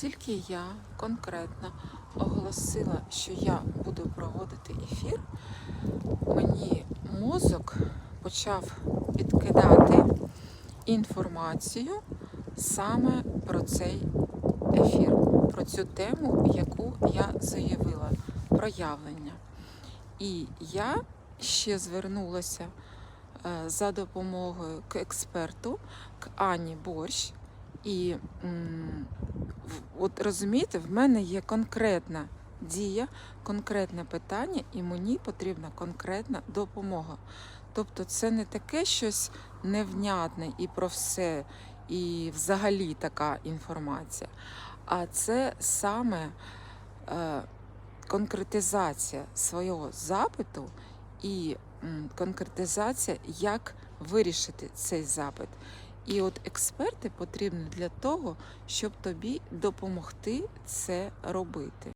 тільки я конкретно оголосила, що я буду проводити ефір, мені мозок почав підкидати інформацію саме про цей ефір, про цю тему, яку я заявила, проявлення. І я ще звернулася е, за допомогою к експерту, к Ані Борщ. І от розумієте, в мене є конкретна дія, конкретне питання, і мені потрібна конкретна допомога. Тобто це не таке щось невнятне і про все, і взагалі така інформація, а це саме е, конкретизація свого запиту і конкретизація, як вирішити цей запит. І от експерти потрібні для того, щоб тобі допомогти це робити.